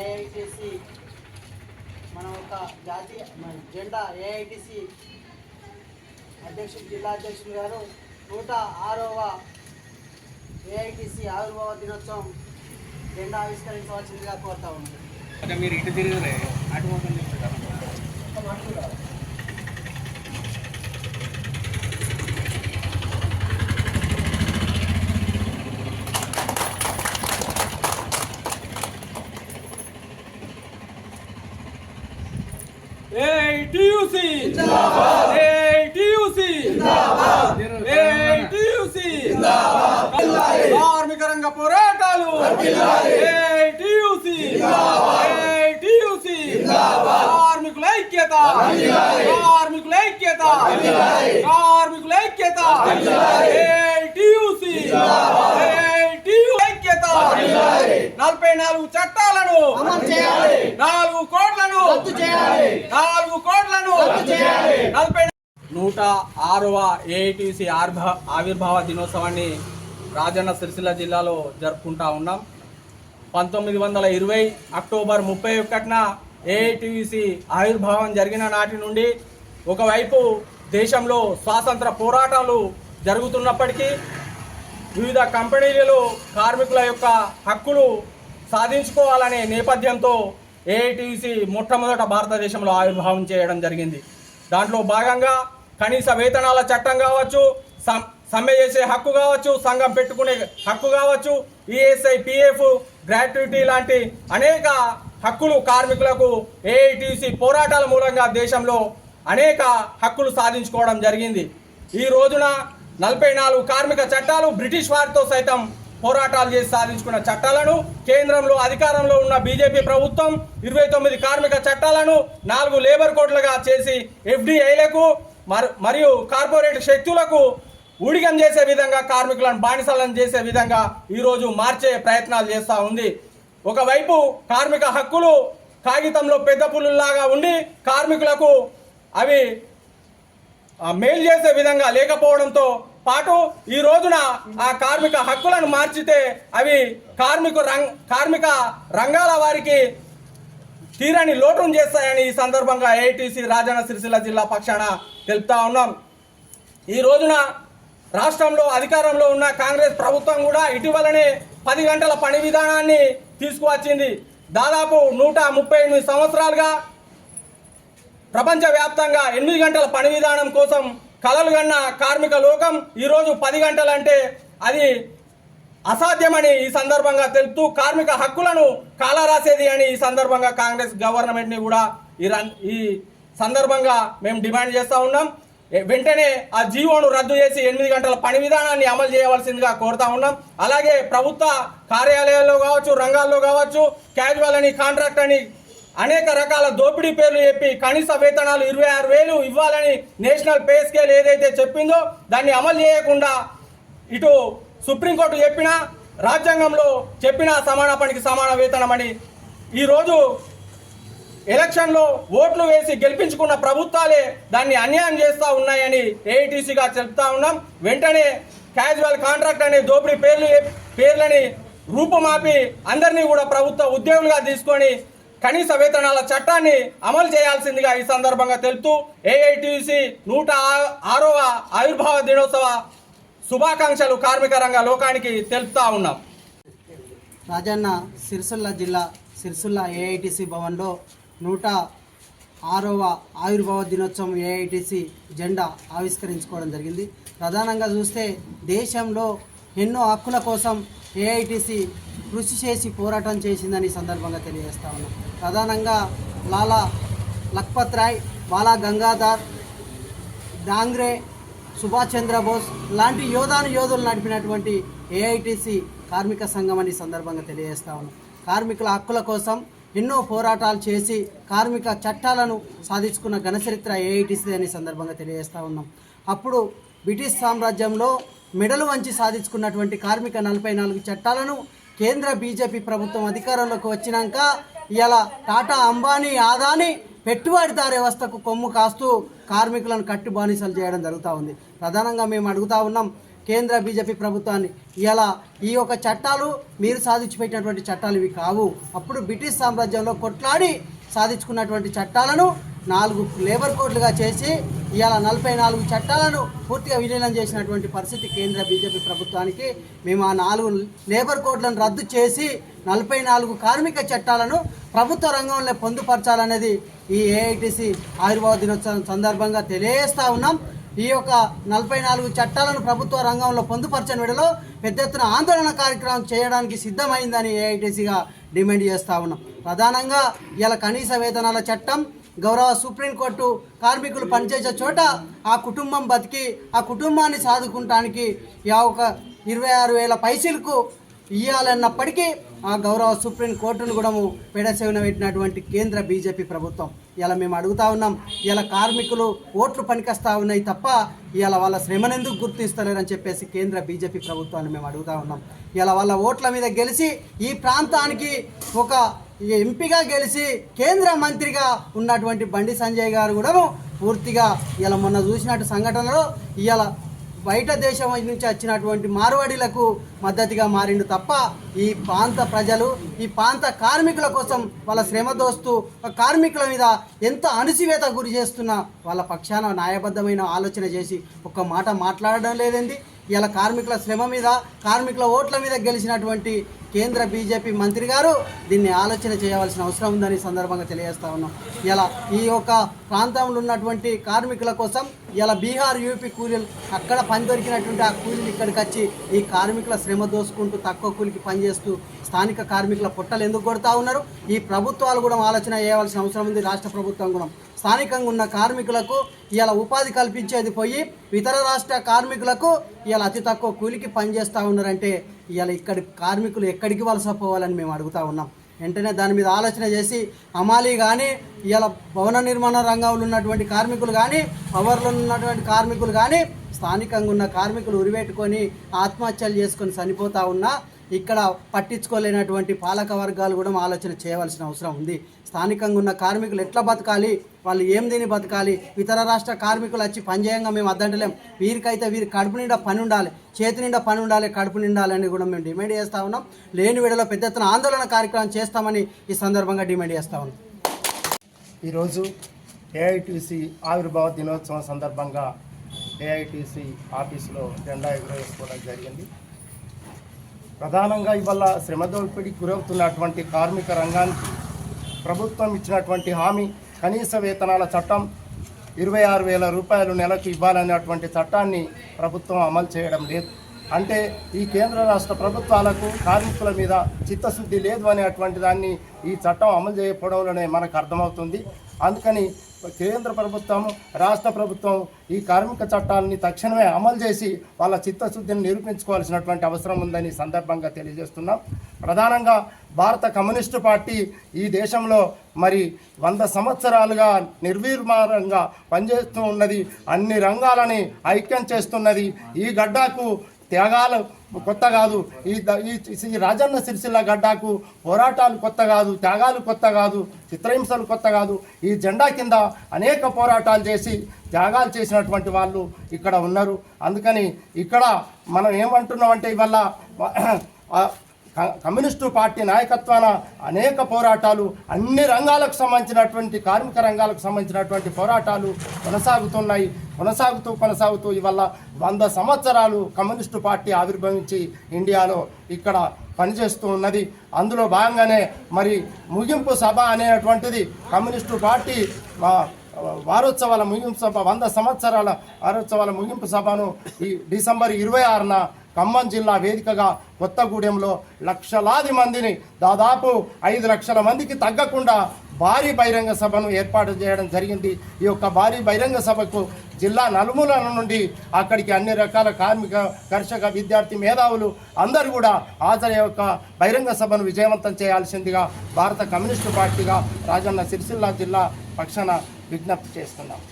AITC మన ఒక జాతీయ జెండా ఏఐటిసి అధ్యక్షుడు జిల్లా అధ్యక్షులు గారు నూట ఆరవ ఏఐటిసి ఆవిర్భావ దినోత్సవం జెండా ఆవిష్కరించవలసిందిగా కోరుతా ఉన్నాను మీరు ఇటు అటు కార్మిక రంగ పోరాటాలు. కార్మికుల ఐక్యత. కార్మికుల ఐక్యత. కార్మికుల ఐక్యత. నలభై నాలుగు చట్టాలను నాలుగు కోట్లను నాలుగు కోట్లను నలభై నూట ఆరవ ఏఐటిసి ఆవిర్భావ దినోత్సవాన్ని రాజన్న సిరిసిల్ల జిల్లాలో జరుపుకుంటా ఉన్నాం. పంతొమ్మిది వందల ఇరవై అక్టోబర్ ముప్పై ఒకటిన ఏఐటిసి ఆవిర్భావం జరిగిన నాటి నుండి ఒకవైపు దేశంలో స్వాతంత్ర పోరాటాలు జరుగుతున్నప్పటికీ వివిధ కంపెనీలలో కార్మికుల యొక్క హక్కులు సాధించుకోవాలనే నేపథ్యంతో ఏఐటీసీ మొట్టమొదట భారతదేశంలో ఆవిర్భావం చేయడం జరిగింది. దాంట్లో భాగంగా కనీస వేతనాల చట్టం కావచ్చు సమ్మె చేసే హక్కు కావచ్చు సంఘం పెట్టుకునే హక్కు కావచ్చు ఈఎస్ఐ పిఎఫ్ గ్రాట్యుటీ లాంటి అనేక హక్కులు కార్మికులకు ఏఐటీసీ పోరాటాల మూలంగా దేశంలో అనేక హక్కులు సాధించుకోవడం జరిగింది. ఈ రోజున నలభై నాలుగు కార్మిక చట్టాలు బ్రిటిష్ వారితో సైతం పోరాటాలు చేసి సాధించుకున్న చట్టాలను కేంద్రంలో అధికారంలో ఉన్న బీజేపీ ప్రభుత్వం ఇరవై తొమ్మిది కార్మిక చట్టాలను నాలుగు లేబర్ కోడ్లుగా చేసి ఎఫ్డిఐలకు మరియు కార్పొరేట్ శక్తులకు ఊడిగం చేసే విధంగా కార్మికులను బానిసలను చేసే విధంగా ఈరోజు మార్చే ప్రయత్నాలు చేస్తూ ఉంది. ఒకవైపు కార్మిక హక్కులు కాగితంలో పెద్ద పుల్లులాగా ఉండి కార్మికులకు అవి మేలు చేసే విధంగా లేకపోవడంతో పాటు ఈ రోజున ఆ కార్మిక హక్కులను మార్చితే అవి కార్మిక రంగ కార్మిక రంగాల వారికి తీరని లోటును చేస్తాయని ఈ సందర్భంగా ఏటీసీ రాజన్న సిరిసిల్ల జిల్లా పక్షాన తెలుపుతా ఉన్నాం. ఈ రోజున రాష్ట్రంలో అధికారంలో ఉన్న కాంగ్రెస్ ప్రభుత్వం కూడా ఇటీవలనే పది గంటల పని విధానాన్ని తీసుకువచ్చింది. దాదాపు నూట ముప్పై ఎనిమిది సంవత్సరాలుగా ప్రపంచవ్యాప్తంగా ఎనిమిది గంటల పని విధానం కోసం కలలు కన్న కార్మిక లోకం ఈరోజు పది గంటలంటే అది అసాధ్యమని ఈ సందర్భంగా తెలుపుతూ కార్మిక హక్కులను కాలరాసేది అని ఈ సందర్భంగా కాంగ్రెస్ గవర్నమెంట్ని కూడా ఈ రన్- ఈ సందర్భంగా మేము డిమాండ్ చేస్తూ ఉన్నాం. వెంటనే ఆ జీవోను రద్దు చేసి ఎనిమిది గంటల పని విధానాన్ని అమలు చేయవలసిందిగా కోరుతా ఉన్నాం. అలాగే ప్రభుత్వ కార్యాలయాల్లో కావచ్చు రంగాల్లో కావచ్చు క్యాజువల్ అని కాంట్రాక్ట్ అని అనేక రకాల దోపిడీ పేర్లు చెప్పి కనీస వేతనాలు ఇరవై ఆరు వేలు ఇవ్వాలని నేషనల్ పే స్కేల్ ఏదైతే చెప్పిందో దాన్ని అమలు చేయకుండా ఇటు సుప్రీంకోర్టు చెప్పిన రాజ్యాంగంలో చెప్పిన సమాన పనికి సమాన వేతనం అని. ఈరోజు ఎలక్షన్లో ఓట్లు వేసి గెలిపించుకున్న ప్రభుత్వాలే దాన్ని అన్యాయం చేస్తూ ఉన్నాయని ఏఐటీసీగా చెప్తా ఉన్నాం. వెంటనే క్యాజువల్ కాంట్రాక్ట్ అనే దోపిడీ పేర్లు పేర్లని రూపుమాపి అందరినీ కూడా ప్రభుత్వ ఉద్యోగులుగా తీసుకొని కనీస వేతనాల చట్టాన్ని అమలు చేయాల్సిందిగా ఈ సందర్భంగా తెలుపుతూ ఏఐటిసి నూట ఆ- ఆరవ ఆవిర్భావ దినోత్సవ శుభాకాంక్షలు కార్మిక రంగ లోకానికి తెలుపుతా ఉన్నాం. రాజన్న సిరిసిల్ల జిల్లా సిరిసిల్ల ఏఐటిసి భవన్లో నూట ఆరవ ఆవిర్భావ దినోత్సవం ఏఐటిసి జెండా ఆవిష్కరించుకోవడం జరిగింది. ప్రధానంగా చూస్తే దేశంలో ఎన్నో హక్కుల కోసం ఏఐటిసి కృషి చేసి పోరాటం చేసిందని సందర్భంగా తెలియజేస్తా ఉన్నాం. ప్రధానంగా లాలా లక్పత్ రాయ్ బాలా గంగాధర్ డాంగ్రే సుభాష్ చంద్రబోస్ లాంటి యోధాను యోధులు నడిపినటువంటి ఏఐటిసి కార్మిక సంఘం అని సందర్భంగా తెలియజేస్తా ఉన్నాం. కార్మికుల హక్కుల కోసం ఎన్నో పోరాటాలు చేసి కార్మిక చట్టాలను సాధించుకున్న ఘనచరిత్ర ఏఐటిసి అని సందర్భంగా తెలియజేస్తా ఉన్నాం. అప్పుడు బ్రిటిష్ సామ్రాజ్యంలో మెడలు వంచి సాధించుకున్నటువంటి కార్మిక నలభై నాలుగు చట్టాలను కేంద్ర బీజేపీ ప్రభుత్వం అధికారంలోకి వచ్చినాక ఇలా టాటా అంబానీ ఆదాని పెట్టుబడిదారు వ్యవస్థకు కొమ్ము కాస్తూ కార్మికులను కట్టు బానిసలు చేయడం జరుగుతూ ఉంది. ప్రధానంగా మేము అడుగుతా ఉన్నాం కేంద్ర బీజేపీ ప్రభుత్వాన్ని ఇలా ఈ యొక్క చట్టాలు మీరు సాధించి పెట్టినటువంటి చట్టాలు ఇవి కావు. అప్పుడు బ్రిటిష్ సామ్రాజ్యంలో కొట్లాడి సాధించుకున్నటువంటి చట్టాలను నాలుగు లేబర్ కోడ్లుగా చేసి ఇవాళ నలభై నాలుగు చట్టాలను పూర్తిగా విలీనం చేసినటువంటి పరిస్థితి కేంద్ర బీజేపీ ప్రభుత్వానికి. మేము ఆ నాలుగు లేబర్ కోడ్లను రద్దు చేసి నలభై నాలుగు కార్మిక చట్టాలను ప్రభుత్వ రంగంలో పొందుపరచాలనేది ఈ ఏఐటిసి ఆయుర్వేద దినోత్సవం సందర్భంగా తెలియజేస్తూ ఉన్నాం. ఈ యొక్క నలభై నాలుగు చట్టాలను ప్రభుత్వ రంగంలో పొందుపరచని విడలో పెద్ద ఎత్తున ఆందోళన కార్యక్రమం చేయడానికి సిద్ధమైందని ఏఐటీసీగా డిమాండ్ చేస్తూ ఉన్నాం. ప్రధానంగా ఇలా కనీస వేతనాల చట్టం గౌరవ సుప్రీంకోర్టు కార్మికులు పనిచేసే చోట ఆ కుటుంబం బతికి ఆ కుటుంబాన్ని సాదుకుంటానికి యా ఒక ఇరవై ఆరు వేల పైసలకు ఇవ్వాలన్నప్పటికీ ఆ గౌరవ సుప్రీం కోర్టును కూడా పెడసేవన పెట్టినటువంటి కేంద్ర బీజేపీ ప్రభుత్వం. ఇలా మేము అడుగుతా ఉన్నాం ఇలా కార్మికులు ఓట్లు పనికొస్తా ఉన్నాయి తప్ప ఇలా వాళ్ళ శ్రమను ఎందుకు గుర్తిస్తలేరని చెప్పేసి కేంద్ర బీజేపీ ప్రభుత్వాన్ని మేము అడుగుతా ఉన్నాం. ఇలా వాళ్ళ ఓట్ల మీద గెలిచి ఈ ప్రాంతానికి ఒక ఎంపీగా గెలిచి కేంద్ర మంత్రిగా ఉన్నటువంటి బండి సంజయ్ గారు కూడా పూర్తిగా ఇలా మొన్న చూసినట్టు సంఘటనలో ఇలా బయట దేశం నుంచి వచ్చినటువంటి మార్వాడీలకు మద్దతుగా మారిండు తప్ప ఈ ప్రాంత ప్రజలు ఈ ప్రాంత కార్మికుల కోసం వాళ్ళ శ్రమ దోస్తూ కార్మికుల మీద ఎంత అణిసివేత గురి చేస్తున్న వాళ్ళ పక్షాన న్యాయబద్ధమైన ఆలోచన చేసి ఒక్క మాట మాట్లాడడం లేదండి. ఇలా కార్మికుల శ్రమ మీద కార్మికుల ఓట్ల మీద గెలిచినటువంటి కేంద్ర బీజేపీ మంత్రి గారు దీన్ని ఆలోచన చేయవలసిన అవసరం ఉందని సందర్భంగా తెలియజేస్తా ఉన్నాం. ఇలా ఈ యొక్క ప్రాంతంలో ఉన్నటువంటి కార్మికుల కోసం ఇలా బీహార్ యూపీ కూలీలు అక్కడ పని దొరికినటువంటి ఆ కూలీలు ఇక్కడికి వచ్చి ఈ కార్మికుల శ్రమ దోసుకుంటూ తక్కువ కూలికి పనిచేస్తూ స్థానిక కార్మికుల పొట్టలు ఎందుకు కొడతా ఉన్నారు? ఈ ప్రభుత్వాలు కూడా ఆలోచన చేయవలసిన అవసరం ఉంది. రాష్ట్ర ప్రభుత్వం కూడా స్థానికంగా ఉన్న కార్మికులకు ఇలా ఉపాధి కల్పించేది పోయి ఇతర రాష్ట్ర కార్మికులకు ఇలా అతి తక్కువ కూలికి పనిచేస్తూ ఉన్నారంటే ఇవాళ ఇక్కడి కార్మికులు ఎక్కడికి వలస పోవాలని మేము అడుగుతా ఉన్నాం. వెంటనే దాని మీద ఆలోచన చేసి అమాలి కానీ ఇవాళ భవన నిర్మాణ రంగంలో ఉన్నటువంటి కార్మికులు కానీ పవర్లో ఉన్నటువంటి కార్మికులు కానీ స్థానికంగా ఉన్న కార్మికులు ఉరిపెట్టుకొని ఆత్మహత్యలు చేసుకొని చనిపోతూ ఉన్నా ఇక్కడ పట్టించుకోలేనటువంటి పాలక వర్గాలు కూడా ఆలోచన చేయవలసిన అవసరం ఉంది. స్థానికంగా ఉన్న కార్మికులు ఎట్లా బతకాలి? వాళ్ళు ఏం దీన్ని బతకాలి? ఇతర రాష్ట్ర కార్మికులు వచ్చి పనిచేయంగా మేము అద్దంటలేం. వీరికైతే వీరి కడుపు నిండా పని ఉండాలి. చేతి నిండా పని ఉండాలి కడుపు నిండాలని కూడా మేము డిమాండ్ చేస్తా ఉన్నాం. లేని విడలో పెద్ద ఎత్తున ఆందోళన కార్యక్రమం చేస్తామని ఈ సందర్భంగా డిమాండ్ చేస్తా ఉన్నాం. ఈరోజు ఏఐటీసీ ఆవిర్భావ దినోత్సవం సందర్భంగా ఏఐటీసీ ఆఫీసులో జెండా ఎగురవేసుకోవడం జరిగింది. ప్రధానంగా ఇవాళ శ్రమ దోపిడీకి గురవుతున్నటువంటి కార్మిక రంగానికి ప్రభుత్వం ఇచ్చినటువంటి హామీ కనీస వేతనాల చట్టం ఇరవై ఆరు వేల రూపాయలు నెలకు ఇవ్వాలనేటువంటి చట్టాన్ని ప్రభుత్వం అమలు చేయడం లేదు. అంటే ఈ కేంద్ర రాష్ట్ర ప్రభుత్వాలకు కార్మికుల మీద చిత్తశుద్ధి లేదు అనేటువంటి దాన్ని ఈ చట్టం అమలు చేయకపోవడంలోనే మనకు అర్థమవుతుంది. అందుకని కేంద్ర ప్రభుత్వం రాష్ట్ర ప్రభుత్వం ఈ కార్మిక చట్టాలని తక్షణమే అమలు చేసి వాళ్ళ చిత్తశుద్ధిని నిరూపించుకోవాల్సినటువంటి అవసరం ఉందని సందర్భంగా తెలియజేస్తున్నాం. ప్రధానంగా భారత కమ్యూనిస్టు పార్టీ ఈ దేశంలో మరి వంద సంవత్సరాలుగా నిర్వీర్మారంగా పనిచేస్తూ ఉన్నది అన్ని రంగాలని ఐక్యం చేస్తున్నది. ఈ గడ్డాకు త్యాగాలు కొత్త కాదు. ఈ ఈ రాజన్న సిరిసిల్ల గడ్డకు పోరాటాలు కొత్త కాదు త్యాగాలు కొత్త కాదు చిత్రహింసలు కొత్త కాదు. ఈ జెండా కింద అనేక పోరాటాలు చేసి త్యాగాలు చేసినటువంటి వాళ్ళు ఇక్కడ ఉన్నారు. అందుకని ఇక్కడ మనం ఏమంటున్నాం అంటే ఇవల్ల క- కమ్యూనిస్టు పార్టీ నాయకత్వాన అనేక పోరాటాలు అన్ని రంగాలకు సంబంధించినటువంటి కార్మిక రంగాలకు సంబంధించినటువంటి పోరాటాలు కొనసాగుతున్నాయి. కొనసాగుతూ కొనసాగుతూ ఇవల్ల వంద సంవత్సరాలు కమ్యూనిస్టు పార్టీ ఆవిర్భవించి ఇండియాలో ఇక్కడ పనిచేస్తూ ఉన్నది. అందులో భాగంగానే మరి ముగింపు సభ అనేటువంటిది కమ్యూనిస్టు పార్టీ వారోత్సవాల ముగింపు సభ వంద సంవత్సరాల వారోత్సవాల ముగింపు సభను ఈ డిసెంబర్ ఇరవై ఆరున ఖమ్మం జిల్లా వేదికగా కొత్తగూడెంలో లక్షలాది మందిని దాదాపు ఐదు లక్షల మందికి తగ్గకుండా భారీ బహిరంగ సభను ఏర్పాటు చేయడం జరిగింది. ఈ యొక్క భారీ బహిరంగ సభకు జిల్లా నలుమూల నుండి అక్కడికి అన్ని రకాల కార్మిక కర్షక విద్యార్థి మేధావులు అందరూ కూడా హాజరయ్యే యొక్క బహిరంగ సభను విజయవంతం చేయాల్సిందిగా భారత కమ్యూనిస్టు పార్టీగా రాజన్న సిరిసిల్ల జిల్లా పక్షాన విజ్ఞప్తి చేస్తున్నాం.